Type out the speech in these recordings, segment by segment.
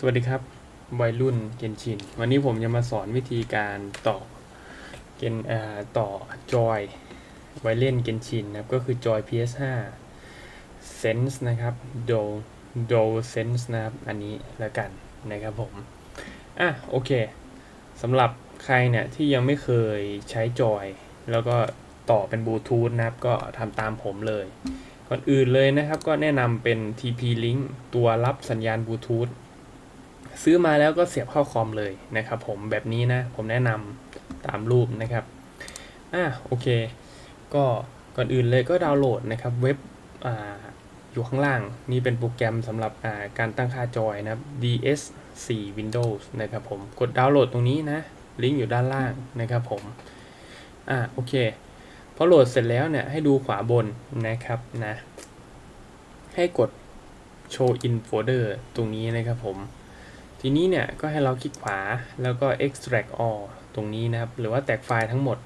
สวัสดีครับวัยรุ่นเกนชิน วันนี้ผมจะมาสอนวิธีการต่อเกนต่อจอยไว้เล่นเกนชินนะครับก็คือจอย PS5 Sense นะครับ Do Do Sense นะครับ อันนี้แล้วกันนะครับผม อะโอเคสำหรับใครเนี่ยที่ยังไม่เคยใช้จอย แล้วก็ต่อเป็นบลูทูธนะครับ ก็ทำตามผมเลย ก่อนอื่นเลยนะครับก็แนะนำเป็น TP Link ตัวรับสัญญาณบลูทูธ ซื้อมาแล้วก็เสียบเข้าคอมเลยนะครับผมแบบนี้นะ ผมแนะนำตามรูปนะครับอะโอเค ก็ก่อนอื่นเลยก็ดาวน์โหลดนะครับเว็บอ่าอยู่ข้างล่าง นี่เป็นโปรแกรมสำหรับอ่าการตั้งค่าจอยนะครับ DS4 Windows นะครับผมกดดาวน์โหลดตรงนี้นะลิงก์อยู่ด้านล่างนะครับผมอะโอเคพอโหลดเสร็จแล้วเนี่ยให้ดูขวาบนนะครับนะให้กด show in folder ตรงนี้นะครับผม ทีนี้เนี่ยก็ให้เราคลิกขวาแล้วก็ extract all ตรงนี้นะครับ หรือว่าแตกไฟล์ทั้งหมด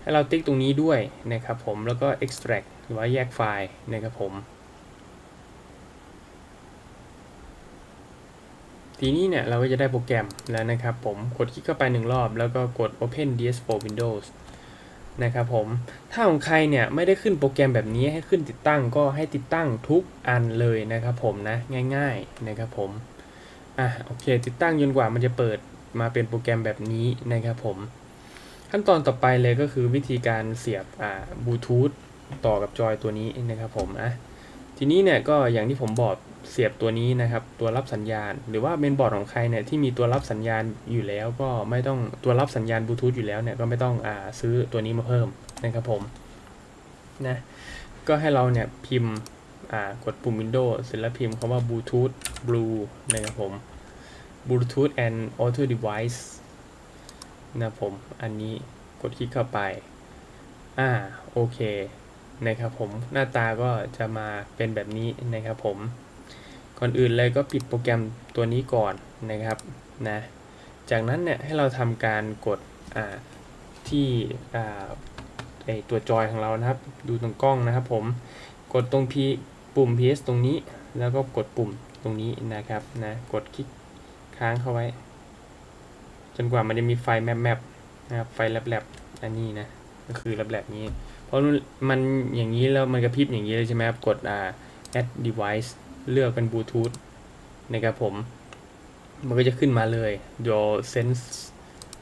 ให้เราติ๊กตรงนี้ด้วยนะครับผมแล้วก็ extract หรือว่าแยกไฟล์นะครับผมทีนี้เนี่ยเราก็จะได้โปรแกรมแล้วนะครับผมกดคลิกเข้าไปหนึ่งรอบแล้วก็กด open ds4 windows นะครับผมถ้าของใครเนี่ยไม่ได้ขึ้นโปรแกรมแบบนี้ให้ขึ้นติดตั้งก็ให้ติดตั้งทุกอันเลยนะครับผมนะง่ายๆนะครับผม อะโอเค ติดตั้งจนกว่ามันจะเปิดมาเป็นโปรแกรมแบบนี้นะครับผม ขั้นตอนต่อไปเลยก็คือวิธีการเสียบอ่าบลูทูธต่อกับจอยตัวนี้นะครับผมอะทีนี้เนี่ยก็อย่างที่ผมบอกเสียบตัวนี้นะครับ ตัวรับสัญญาณ หรือว่าเมนบอร์ดของใครเนี่ยที่มีตัวรับสัญญาณอยู่แล้ว ก็ไม่ต้องตัวรับสัญญาณบลูทูธอยู่แล้วเนี่ยก็ไม่ต้องอ่าซื้อตัวนี้มาเพิ่มนะครับผมนะก็ให้เราเนี่ยพิมพ์ อ่ากดปุ่ม Windows เสร็จแล้วพิมพ์คำว่า Bluetooth Blue นะครับผม Bluetooth and Auto Device นะผมอันนี้กดคลิกเข้าไป อ่าโอเคนะครับผมหน้าตาก็จะมาเป็นแบบนี้นะครับผม ก่อนอื่นเลยก็ปิดโปรแกรมตัวนี้ก่อนนะครับนะจากนั้นเนี่ยให้เราทำการกดอ่าที่อ่าไอตัวจอยของเรานะครับ ดูตรงกล้องนะครับผม กดตรง P ปุ่ม PS ตรงนี้ แล้วก็กดปุ่มตรงนี้นะครับนะกดคลิกค้างเข้าไว้ จนกว่ามันจะมีไฟแมปแมปนะครับไฟแลบแลบอันนี้นะก็คือแลบแลบนี้ เพราะมันอย่างนี้แล้วมันกระพริบอย่างนี้เลยใช่ไหมครับ กดอ่า add device เลือกเป็นบลูทูธนะครับผม มันก็จะขึ้นมาเลย your sense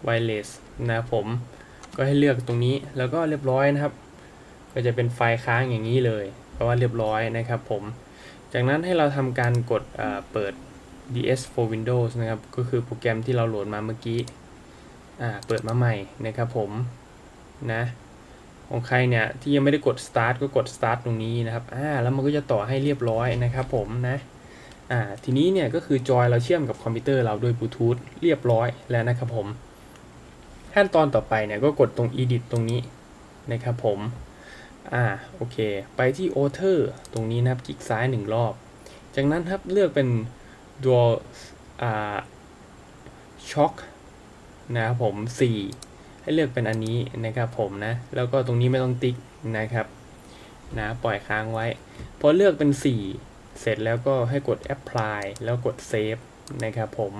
wireless นะครับผมก็ให้เลือกตรงนี้แล้วก็เรียบร้อยนะครับ ก็จะเป็นไฟค้างอย่างนี้เลย เพราะว่าเรียบร้อยนะครับผม จากนั้นให้เราทำการกดเปิด DS for Windows นะครับ ก็คือโปรแกรมที่เราโหลดมาเมื่อกี้เปิดมาใหม่นะครับผมนะของใครเนี่ยที่ยังไม่ได้กด start ก็กด start ตรงนี้นะครับอ่าแล้วมันก็จะต่อให้เรียบร้อยนะครับผมนะอ่าทีนี้เนี่ยก็คือจอยเราเชื่อมกับคอมพิวเตอร์เราด้วยบลูทูธเรียบร้อยแล้วนะครับผมขั้นตอนต่อไปเนี่ยก็กดตรง edit ตรงนี้นะครับผม อ่าโอเค ไปที่ author ตรงนี้นะครับคลิกซ้ายหนึ่งรอบ จากนั้นครับเลือกเป็นตัวอ่าช็อคนะครับผม 4 ให้เลือกเป็นอันนี้นะครับผมนะ แล้วก็ตรงนี้ไม่ต้องติ๊กนะครับนะปล่อยค้างไว้ พอเลือกเป็น 4 เสร็จแล้วก็ให้กด apply แล้วกด save นะครับผม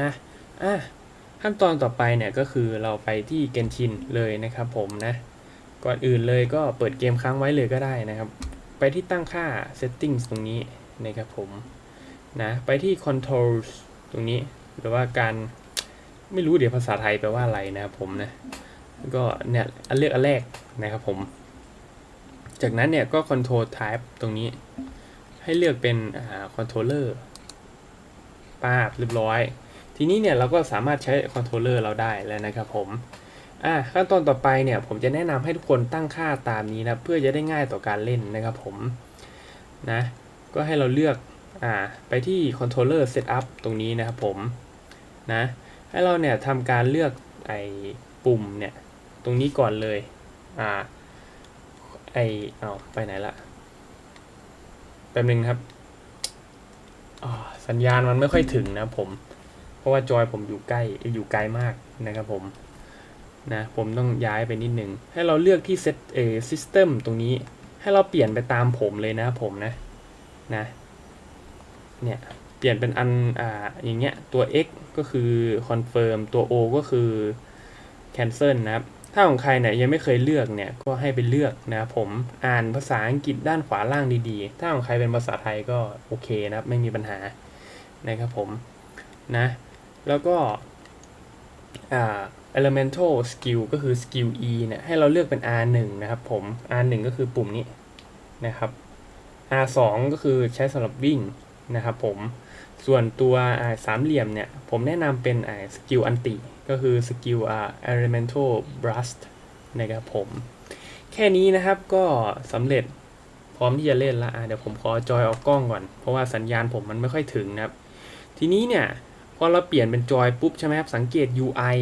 นะอะขั้นตอนต่อไปเนี่ยก็คือเราไปที่ Genshin เลยนะครับผมนะ ก่อนอื่นเลยก็เปิดเกมค้างไว้เลยก็ได้นะครับ ไปที่ตั้งค่า settings ตรงนี้นะครับผมนะไปที่ controls ตรงนี้หรือว่าการไม่รู้เดี๋ยวภาษาไทยแปลว่าอะไรนะครับผมนะก็เนี่ยอันเลือกอันแรกนะครับผม จากนั้นเนี่ยก็ control type ตรงนี้ ให้เลือกเป็นอ่า controller ป้าบเรียบร้อย ทีนี้เนี่ยเราก็สามารถใช้ controller เราได้แล้วนะครับผม อ่าขั้นตอนต่อไปเนี่ยผมจะแนะนำให้ทุกคนตั้งค่าตามนี้นะเพื่อจะได้ง่ายต่อการเล่นนะครับผมนะก็ให้เราเลือกอ่าไปที่ controller setup ตรงนี้นะครับผมนะให้เราเนี่ยทำการเลือกไอ้ปุ่มเนี่ยตรงนี้ก่อนเลยอ่าไอเอาไปไหนละแป๊บนึงครับสัญญาณมันไม่ค่อยถึงนะผม เพราะว่าจอยผมอยู่ใกล้อยู่ไกลมากนะครับผม นะผมต้องย้ายไปนิดนึง ให้เราเลือกที่ set เอ system ตรงนี้ ให้เราเปลี่ยนไปตามผมเลยนะผมนะนะเนี่ยเปลี่ยนเป็นอันอ่าอย่างเงี้ยตัว x ก็คือ confirm ตัว o ก็คือ cancel นะครับถ้าของใครเนี่ยยังไม่เคยเลือกเนี่ยก็ให้ไปเลือกนะครับผมอ่านภาษาอังกฤษด้านขวาล่างดีๆ ถ้าของใครเป็นภาษาไทยก็โอเคนะครับไม่มีปัญหานะครับผมนะแล้วก็อ่า elemental skill ก็คือ skill e เนี่ยให้เราเลือกเป็น r1 นะครับผม r1 ก็คือปุ่มนี้นะครับ r2 ก็คือใช้สำหรับวิ่งนะครับผมส่วนตัวสามเหลี่ยมเนี่ย ผมแนะนำเป็นสกิลอันติ ก็คือสกิล elemental blast นะครับผม แค่นี้นะครับก็สำเร็จพร้อมที่จะเล่นละเดี๋ยวผมขอจอยออกกล้องก่อน เพราะว่าสัญญาณผมมันไม่ค่อยถึงนะครับ ทีนี้เนี่ย พอเราเปลี่ยนเป็นจอยปุ๊บใช่ไหมครับสังเกต UI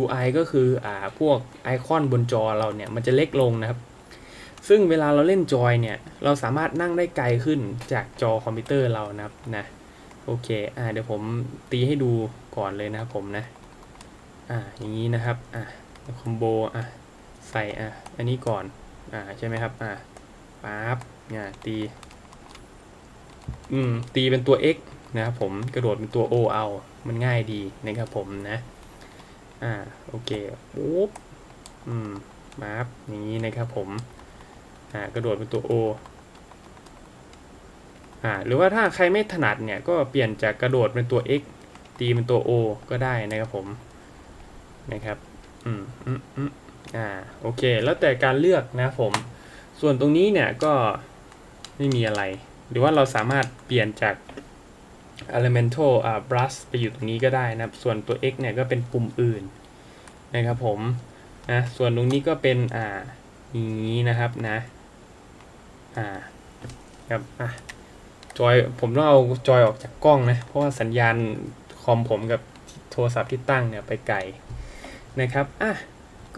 UI ก็คืออ่าพวกไอคอนบนจอเราเนี่ยมันจะเล็กลงนะครับ ซึ่งเวลาเราเล่นจอยเนี่ยเราสามารถนั่งได้ไกลขึ้นจากจอคอมพิวเตอร์เรานะครับนะโอเคอ่าเดี๋ยวผมตีให้ดูก่อนเลยนะครับผมนะอ่าอย่างนี้นะครับอ่าคอมโบอะใส่อะอันนี้ก่อนอ่าใช่ไหมครับอ่าปั๊บเนี่ยตีอืมตีเป็นตัว x นะครับผมกระโดดเป็นตัว o เอา มันง่ายดีนะครับผมนะ อ่าโอเคปุ๊บอืมปั๊บอย่างนี้นะครับผม อ่ากระโดดเป็นตัว o อ่าหรือว่าถ้าใครไม่ถนัดเนี่ยก็เปลี่ยนจากกระโดดเป็นตัว x ตีเป็นตัว o ก็ได้นะครับผมนะครับอืมอืมอืมอ่าโอเค แล้วแต่การเลือกนะผม ส่วนตรงนี้เนี่ยก็ไม่มีอะไร หรือว่าเราสามารถเปลี่ยนจาก elemental อ่า brush ไปอยู่ตรงนี้ก็ได้นะครับ ส่วนตัว x เนี่ยก็เป็นปุ่มอื่นนะครับผมนะส่วนตรงนี้ก็เป็นอ่าอย่างนี้นะครับนะอ่าครับอะจอยผมต้องเอาจอยออกจากกล้องนะเพราะว่าสัญญาณคอมผมกับโทรศัพท์ที่ตั้งเนี่ยไปไกลนะครับอะ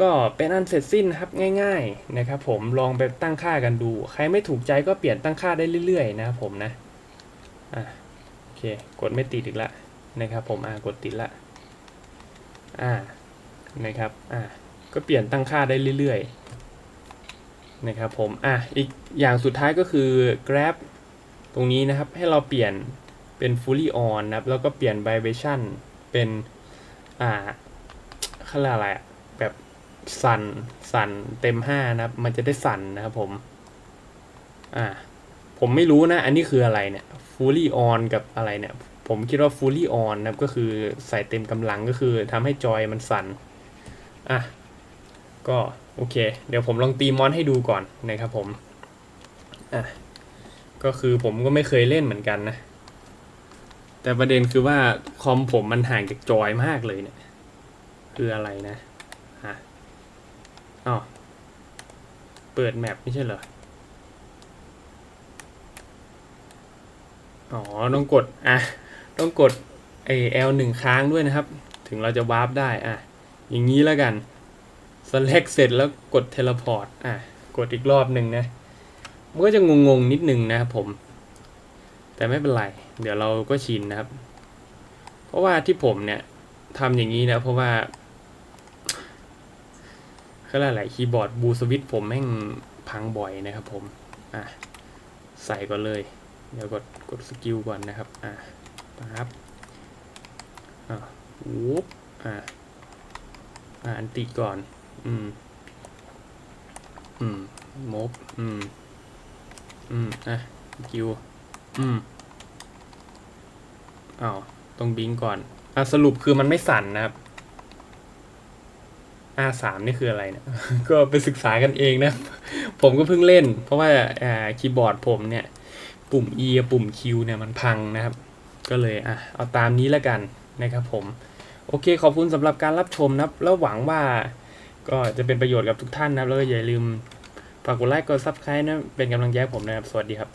ก็เป็นอันเสร็จสิ้นครับง่าย ๆนะครับผมลองไปตั้งค่ากันดู ใครไม่ถูกใจก็เปลี่ยนตั้งค่าได้เรื่อยๆนะครับผมนะอะ เค กดไม่ติดอีกละนะครับ ผมอ่ากดติดละอ่านะครับอ่าก็เปลี่ยนตั้งค่าได้เรื่อยๆนะครับผมอะอีกอย่างสุดท้ายก็คือ grab ตรงนี้นะครับให้เราเปลี่ยนเป็น fully on นะครับแล้วก็เปลี่ยน vibration เป็นอ่าเขาเรียกอะไรแบบสั่นสั่นเต็มห้านะครับ มันจะได้สั่นนะครับผม อ่า ผมไม่รู้นะ อันนี้คืออะไรเนี่ย fully on กับอะไรเนี่ย ผมคิดว่า fully on นะครับก็คือใส่เต็มกำลังก็คือทำให้จอยมันสั่น อะ ก็โอเค เดี๋ยวผมลองตีมอนให้ดูก่อนนะครับผม อะ ก็คือผมก็ไม่เคยเล่นเหมือนกันนะ แต่ประเด็นคือว่าคอมผมมันห่างจากจอยมากเลยเนี่ย คืออะไรนะฮะอ๋อเปิดแมปไม่ใช่เหรอ อ๋อ ต้องกด อะ ต้องกดไอ L หนึ่งค้างด้วยนะครับ ถึงเราจะวาร์ปได้ อะ อย่างนี้แล้วกัน select เสร็จแล้วกด teleport อะ กดอีกรอบหนึ่งนะ มันก็จะงงๆนิดนึงนะครับผม แต่ไม่เป็นไร เดี๋ยวเราก็ชินนะครับ เพราะว่าที่ผมเนี่ยทำอย่างนี้นะ เพราะว่าก็หลายๆคีย์บอร์ดบูสวิตผมแม่งพังบ่อยนะครับผม อะ ใส่ก่อนเลย เดี๋ยวกดกดสกิลก่อนนะครับ อะปั๊บอะวูบอะอะอันติก่อน อืม อืมมบอืม อืม อะสกิลอืมอ้าวต้องบิงก่อน อะสรุปคือมันไม่สั่นนะครับ R3 นี่คืออะไรเนี่ย ก็ไปศึกษากันเองนะ ผมก็เพิ่งเล่น เพราะว่าคีย์บอร์ดผมเนี่ย ปุ่ม E ปุ่ม Q เนี่ยมันพังนะครับ ก็เลยอะเอาตามนี้แล้วกันนะครับผม โอเคขอบคุณสำหรับการรับชมนะครับ แล้วหวังว่าก็จะเป็นประโยชน์กับทุกท่านนะครับ แล้วก็อย่าลืมฝากกดไลค์กด Subscribe นะเป็นกำลังใจผมนะครับ สวัสดีครับ